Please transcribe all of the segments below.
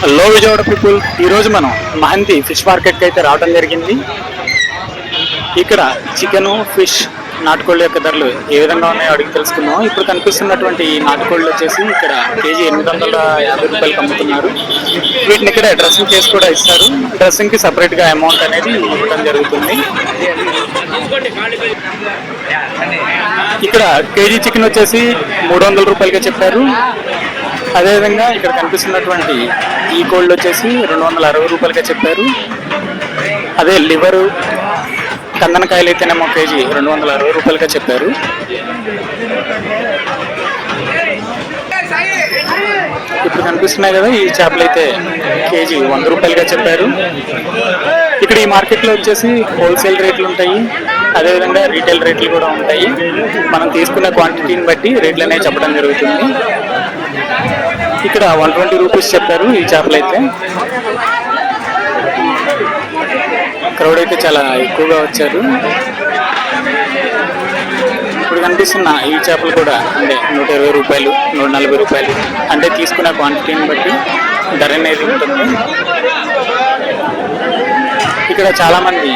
Hello Vijayawada people ఈరోజు మనం Mahanti fish మార్కెట్కి అయితే రావడం జరిగింది. ఇక్కడ చికెన్ ఫిష్ నాటుకోళ్ళ యొక్క ధరలు ఏ విధంగా ఉన్నాయో అడిగి తెలుసుకుందాం. ఇప్పుడు కనిపిస్తున్నటువంటి ఈ నాటుకోళ్ళు వచ్చేసి ఇక్కడ కేజీ ఎనిమిది వందల యాభై రూపాయలకు అమ్ముతున్నారు. వీటిని ఇక్కడ డ్రెస్సింగ్ చేసి కూడా ఇస్తారు. డ్రెస్సింగ్కి సపరేట్గా అమౌంట్ అనేది ఇవ్వడం జరుగుతుంది. ఇక్కడ కేజీ చికెన్ వచ్చేసి మూడు వందల రూపాయలుగా చెప్పారు. అదేవిధంగా ఇక్కడ కనిపిస్తున్నటువంటి ఈ కోళ్ళు వచ్చేసి రెండు వందల అరవై రూపాయలుగా చెప్పారు. అదే లివరు కందనకాయలు అయితేనేమో కేజీ రెండు వందల అరవై రూపాయలుగా చెప్పారు. ఇప్పుడు కనిపిస్తున్నాయి కదా ఈ చేపలు అయితే కేజీ వంద రూపాయలుగా చెప్పారు. ఇక్కడ ఈ మార్కెట్లో వచ్చేసి హోల్సేల్ రేట్లు ఉంటాయి. అదేవిధంగా రీటైల్ రేట్లు కూడా ఉంటాయి. మనం తీసుకున్న క్వాంటిటీని బట్టి రేట్లు అనేవి చెప్పడం జరుగుతుంది. ఇక్కడ వన్ ట్వంటీ రూపీస్ చెప్పారు ఈ చేపలు అయితే. క్రౌడ్ అయితే చాలా ఎక్కువగా వచ్చారు. ఇప్పుడు కనిపిస్తున్న ఈ చేపలు కూడా అంటే నూట ఇరవై రూపాయలు నూట నలభై రూపాయలు. అంటే తీసుకున్న క్వాంటిటీని బట్టి ధర అనేది ఉంటుంది. ఇక్కడ చాలా మంది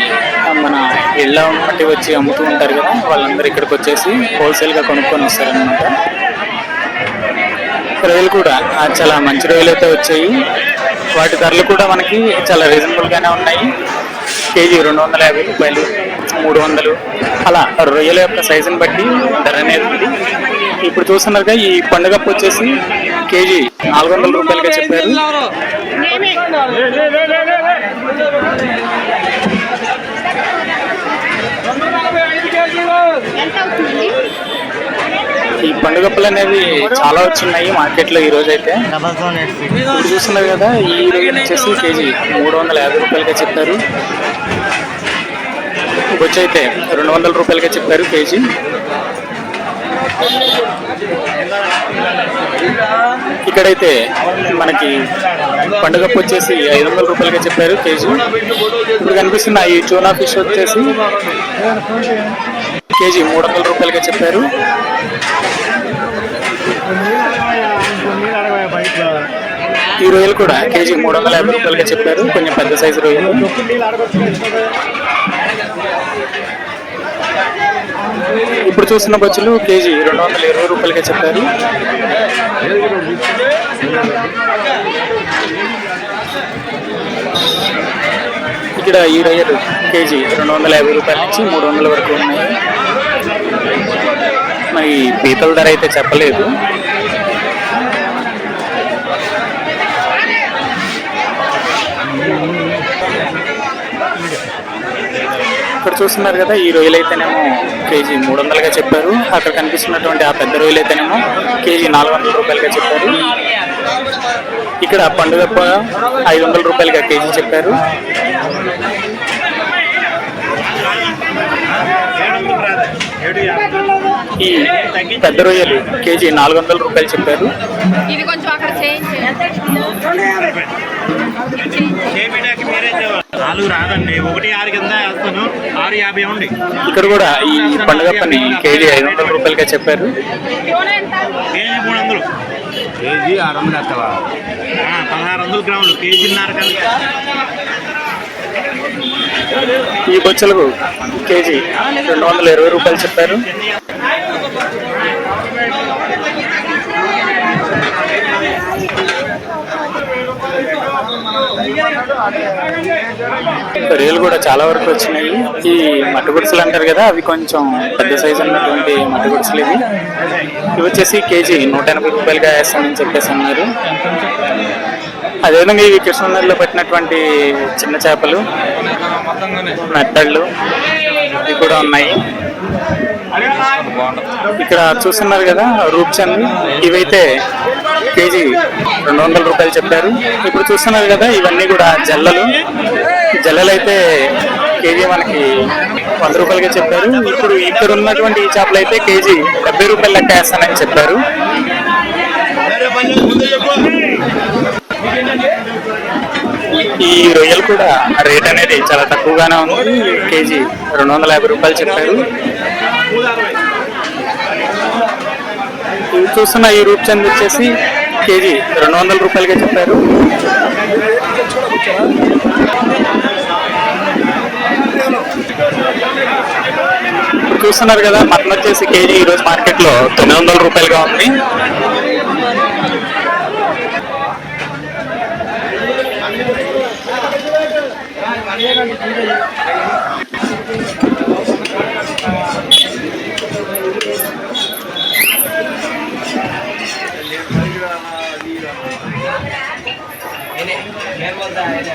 మన ఇళ్ళ బట్టి వచ్చి అమ్ముతూ ఉంటారు కదా వాళ్ళందరూ ఇక్కడికి వచ్చేసి హోల్సేల్గా కొనుక్కొని వస్తారనమాట రొయ్యలు కూడా చాలా మంచి రొయ్యలు అయితే వచ్చాయి. వాటి ధరలు కూడా మనకి చాలా రీజనబుల్ గానే ఉన్నాయి. కేజీ రెండు వందల యాభై రూపాయలు మూడు వందలు. అలా రొయ్యల యొక్క సైజుని బట్టి ధర అనేది ఉంది. ఇప్పుడు చూస్తున్నారుగా ఈ పండుగ వచ్చేసి కేజీ నాలుగు వందల రూపాయలుగా చెప్పారు. ఈ అనేవి చాలా వచ్చినాయి మార్కెట్లో ఈ రోజు అయితే ఇప్పుడు చూస్తున్నారు కదా ఈ రోజు వచ్చేసి కేజీ మూడు వందల యాభై రూపాయలుగా చెప్పారు. బొచ్చు అయితే రెండు వందల రూపాయలుగా చెప్పారు కేజీ. ఇక్కడైతే మనకి పండుగ వచ్చేసి ఐదు వందల రూపాయలుగా చెప్పారు కేజీ. ఇప్పుడు కనిపిస్తున్న ఈ చూనా ఫిష్ వచ్చేసి కేజీ మూడు వందల రూపాయలుగా చెప్పారు. ఈ రొయ్యలు కూడా కేజీ మూడు వందల యాభై రూపాయలుగా చెప్పారు. కొంచెం పెద్ద సైజు రొయ్యలు. ఇప్పుడు చూస్తున్న బొచ్చులు కేజీ రెండు వందల ఇరవై రూపాయలుగా చెప్పారు. ఇక్కడ ఈ రొయ్యలు కేజీ రెండు వందల యాభై రూపాయల నుంచి మూడు వందల వరకు ఉన్నాయి. మరి పీతల ధర అయితే చెప్పలేదు. ఇక్కడ చూస్తున్నారు కదా ఈ రొయ్యలు అయితేనేమో కేజీ మూడు వందలుగా చెప్పారు. అక్కడ కనిపిస్తున్నటువంటి ఆ పెద్ద రొయ్యలు అయితేనేమో కేజీ నాలుగు వందల రూపాయలుగా చెప్పారు. ఇక్కడ పండుగ ఐదు వందల రూపాయలుగా కేజీ చెప్పారు. ఈ పెద్ద రొయ్యలు కేజీ నాలుగు వందల రూపాయలు చెప్పారు. ఇది కొంచెం అక్కడ చేంజ్ నాలుగు రాదండి. ఒకటి ఆరు కింద వేస్తాను. ఆరు యాభై ఉంది ఇక్కడ కూడా ఈ పండుగ పని కేజీ ఐదు వందల రూపాయలుగా చెప్పారు. కేజీ మూడు వందలు. కేజీ ఆరు వందలు వేస్తావా? పదహారు వందల గ్రాములు. కేజీన్నర ఈ బొచ్చలకు కేజీ రెండు వందల ఇరవై రూపాయలు చెప్పారు. రొయ్యలు కూడా చాలా వరకు వచ్చినాయి. ఈ మట్టి గుడిసెలు అంటారు కదా అవి కొంచెం పెద్ద సైజు ఉన్నటువంటి మట్టి గుడిసెలు ఇవి. ఇవి వచ్చేసి కేజీ నూట ఎనభై రూపాయలుగా వేస్తామని చెప్పేసి అన్నారు. అదేవిధంగా ఇవి కృష్ణనదిలో పట్టినటువంటి చిన్న చేపలు మెత్తళ్ళు ఇవి కూడా ఉన్నాయి. ఇక్కడ చూస్తున్నారు కదా రూప్చంద్ ఇవైతే కేజీ రెండు వందల రూపాయలు చెప్పారు. ఇప్పుడు చూస్తున్నారు కదా ఇవన్నీ కూడా జల్లలు. జల్లలు అయితే కేజీ మనకి వంద రూపాయలుగా చెప్పారు. ఇప్పుడు ఇక్కడ ఉన్నటువంటి ఈ చేపలు అయితే కేజీ డెబ్బై రూపాయలు లెక్క వేస్తానని చెప్పారు. ఈ రొయ్యలు కూడా రేట్ అనేది చాలా తక్కువగానే ఉంది. కేజీ రెండు వందల యాభై రూపాయలు చెప్పారు. చూస్తున్న ఈ రూప్చంద్ వచ్చేసి కేజీ రెండు వందల రూపాయలుగా చెప్పారు. చూస్తున్నారు కదా మటన్ వచ్చేసి కేజీ ఈరోజు మార్కెట్లో తొమ్మిది వందల రూపాయలుగా ఉంది. એને મેં બોલતા એને.